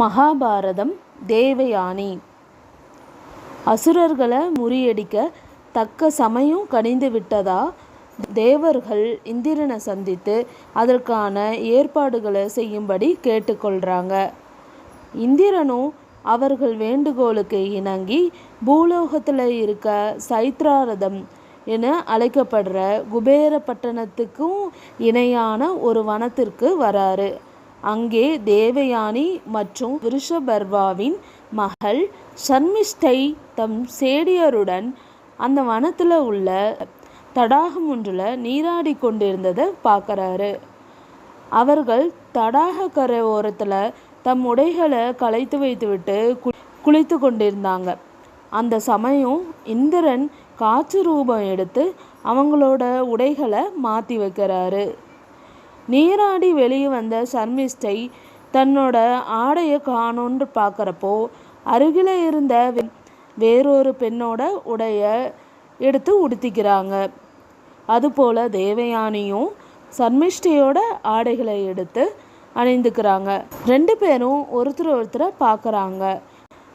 மகாபாரதம் தேவயானி. அசுரர்களை முறியடிக்க தக்க சமயம் கனிந்து விட்டதா? தேவர்கள் இந்திரனை சந்தித்து அதற்கான ஏற்பாடுகளை செய்யும்படி கேட்டுக்கொள்கிறாங்க இந்திரனும் அவர்கள் வேண்டுகோளுக்கு இணங்கி பூலோகத்தில் இருக்க சைத்ராரதம் என அழைக்கப்படுற குபேர பட்டணத்துக்கும் இணையான ஒரு வனத்திற்கு வராரு. அங்கே தேவயானி மற்றும் விருஷபர்வாவின் மகள் சர்மிஷ்டை தம் சேடியருடன் அந்த வனத்தில் உள்ள தடாகம் ஒன்றில் நீராடி கொண்டிருந்ததை பார்க்குறாரு. அவர்கள் தடாக கரை ஓரத்தில் தம் உடைகளை களைத்து வைத்துவிட்டு கு குளித்து கொண்டிருந்தாங்க. அந்த சமயம் இந்திரன் காற்று ரூபம் எடுத்து அவங்களோட உடைகளை மாற்றி வைக்கிறாரு. நீராடி வெளியே வந்த சர்மிஷ்டை தன்னோட ஆடையை காணோன்னு பார்க்குறப்போ அருகில் இருந்த வேறொரு பெண்ணோட உடைய எடுத்து உடுத்திக்கிறாங்க. அதுபோல் தேவயானியும் சர்மிஷ்டையோட ஆடைகளை எடுத்து அணிந்துக்கிறாங்க. ரெண்டு பேரும் ஒருத்தர் ஒருத்தரை பார்க்குறாங்க.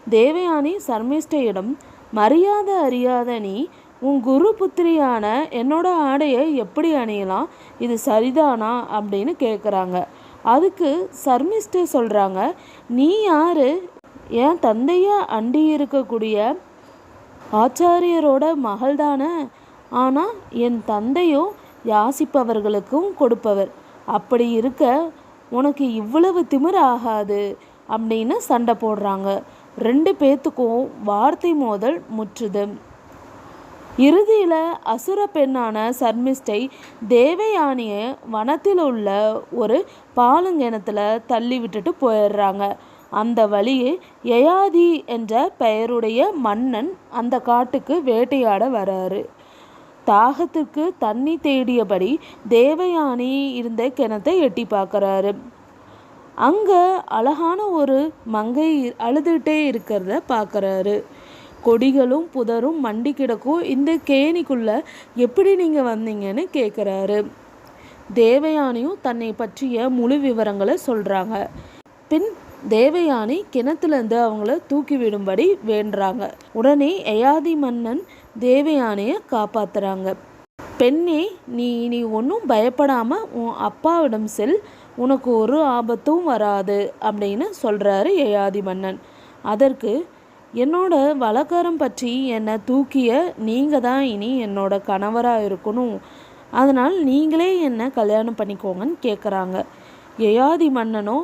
தேவயானி சர்மிஷ்டையிடம் மரியாதை அறியாத நீ உன் குரு புத்திரியான என்னோட ஆடையை எப்படி அணியலாம்? இது சரிதானா? அப்படின்னு கேட்குறாங்க அதுக்கு சர்மிஷ்டை சொல்கிறாங்க நீ யார்? என் தந்தையை அண்டி இருக்கக்கூடிய ஆச்சாரியரோட மகள் தானே ஆனால் என் தந்தையோ யாசிப்பவர்களுக்கும் கொடுப்பவர். அப்படி இருக்க உனக்கு இவ்வளவு திமிர் ஆகாது அப்படின்னு சண்டை போடுறாங்க. ரெண்டு பேத்துக்கும் வார்த்தை மோதல் முற்றுது. இறுதியில் அசுர பெண்ணான சர்மிஷ்டை தேவயானியை வனத்தில் உள்ள ஒரு பாலுங்கிணத்தில் தள்ளி விட்டுட்டு போயிடுறாங்க. அந்த வழியே யயாதி என்ற பெயருடைய மன்னன் அந்த காட்டுக்கு வேட்டையாட வராரு. தாகத்துக்கு தண்ணி தேடியபடி தேவயானி இருந்த கிணத்தை எட்டி பார்க்குறாரு. அங்கே அழகான ஒரு மங்கை அழுதுகிட்டே இருக்கிறத பார்க்குறாரு. கொடிகளும் புதரும் மண்டி கிடக்கும் இந்த கேணிக்குள்ளே எப்படி நீங்கள் வந்தீங்கன்னு கேட்குறாரு தேவயானியும் தன்னை பற்றிய முழு விவரங்களை சொல்கிறாங்க பின் தேவயானி கிணத்துலேருந்து அவங்கள தூக்கி விடும்படி வேண்டுறாங்க. உடனே எயாதி மன்னன் தேவயானியை காப்பாத்துறாங்க. பெண்ணே நீ நீ ஒன்றும் பயப்படாமல் உன் அப்பாவிடம் செல். உனக்கு ஒரு ஆபத்தும் வராது அப்படின்னு சொல்கிறாரு எயாதி மன்னன். அதற்கு என்னோட வழக்காரம் பற்றி என்னை தூக்கிய நீங்கள் தான் இனி என்னோட கணவராக இருக்கணும். அதனால் நீங்களே என்னை கல்யாணம் பண்ணிக்கோங்கன்னு கேட்குறாங்க யயாதி மன்னனோ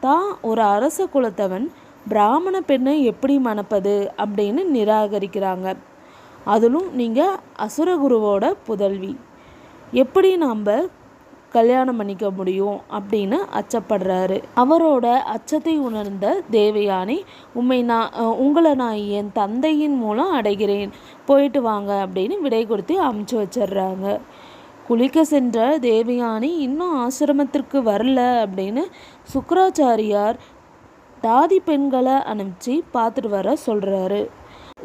தான் ஒரு அரச குலத்தவன் பிராமண பெண்ணை எப்படி மணப்பது அப்படின்னு நிராகரிக்கிறாங்க. அதிலும் நீங்கள் அசுரகுருவோட புதல்வி. எப்படி நாம் கல்யாணம் பண்ணிக்க முடியும் அப்படின்னு அச்சப்படுறாரு. அவரோட அச்சத்தை உணர்ந்த தேவயானி உண்மை நான் உங்களை நான் என் தந்தையின் மூலம் அடைகிறேன். போயிட்டு வாங்க அப்படின்னு விடை கொடுத்து அமுச்சு வச்சிடுறாங்க. குளிக்க சென்ற தேவயானி இன்னும் ஆசிரமத்திற்கு வரல அப்படின்னு சுக்கராச்சாரியார் தாதி பெண்களை அனுப்பிச்சு பார்த்துட்டு வர சொல்கிறாரு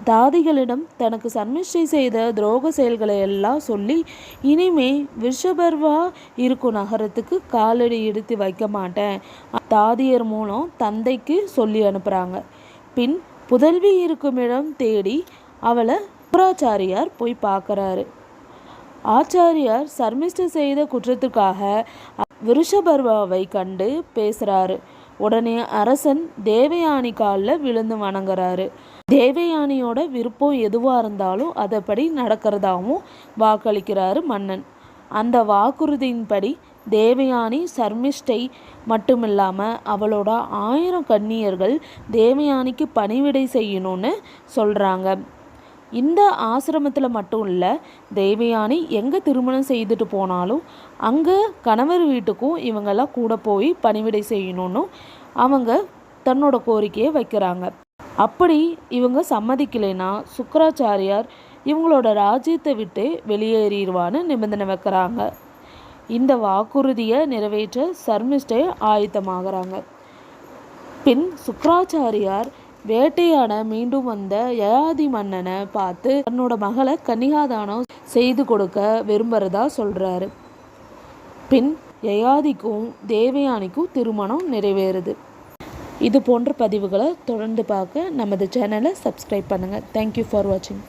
தாதிகளிடம் தனக்கு சன்மிஷ்டை செய்த துரோக செயல்களை எல்லாம் சொல்லி இனிமே விஷபர்வா இருக்கும் நகரத்துக்கு காலடி எடுத்து வைக்க மாட்டேன். தாதியர் மூலம் தந்தைக்கு சொல்லி அனுப்புகிறாங்க பின் புதல்வி இருக்கும் இடம் தேடி அவளை சுக்கராச்சாரியார் போய் பார்க்குறாரு. ஆச்சாரியார் சர்மிஷ்ட செய்த குற்றத்துக்காக விருஷபர்வாவை கண்டு பேசுகிறாரு உடனே அரசன் தேவயானி காலில் விழுந்து வணங்குறாரு. தேவயானியோட விருப்பம் எதுவாக இருந்தாலும் அதைப்படி நடக்கிறதாகவும் வாக்களிக்கிறாரு மன்னன். அந்த வாக்குறுதியின்படி தேவயானி சர்மிஷ்டை மட்டுமில்லாமல் அவளோட ஆயிரம் கன்னியர்கள் தேவயானிக்கு பணிவிடை செய்யணும்னு சொல்கிறாங்க இந்த ஆசிரமத்தில் மட்டும் இல்லை தேவயானி எங்கே திருமணம் செய்துட்டு போனாலும் அங்கே கணவர் வீட்டுக்கும் இவங்கெல்லாம் கூட போய் பணிவிடை செய்யணும்னு அவங்க தன்னோட கோரிக்கையை வைக்கிறாங்க. அப்படி இவங்க சம்மதிக்கலைன்னா சுக்கராச்சாரியார் இவங்களோட ராஜ்யத்தை விட்டு வெளியேறிடுவான்னு நிபந்தனை வைக்கிறாங்க. இந்த வாக்குறுதியை நிறைவேற்ற சர்மிஷ்டை ஆயத்தமாகறாங்க. பின் சுக்கராச்சாரியார் வேட்டையாட மீண்டும் வந்த யயாதி மன்னனை பார்த்து தன்னோட மகளை கன்னிகாதானம் செய்து கொடுக்க விரும்புகிறதா சொல்கிறாரு பின் யயாதிக்கும் தேவயானிக்கும் திருமணம் நிறைவேறுது. இது போன்ற பதிவுகளை தொடர்ந்து பார்க்க நமது சேனலை சப்ஸ்கிரைப் பண்ணுங்கள் தேங்க்யூ ஃபார் வாட்சிங்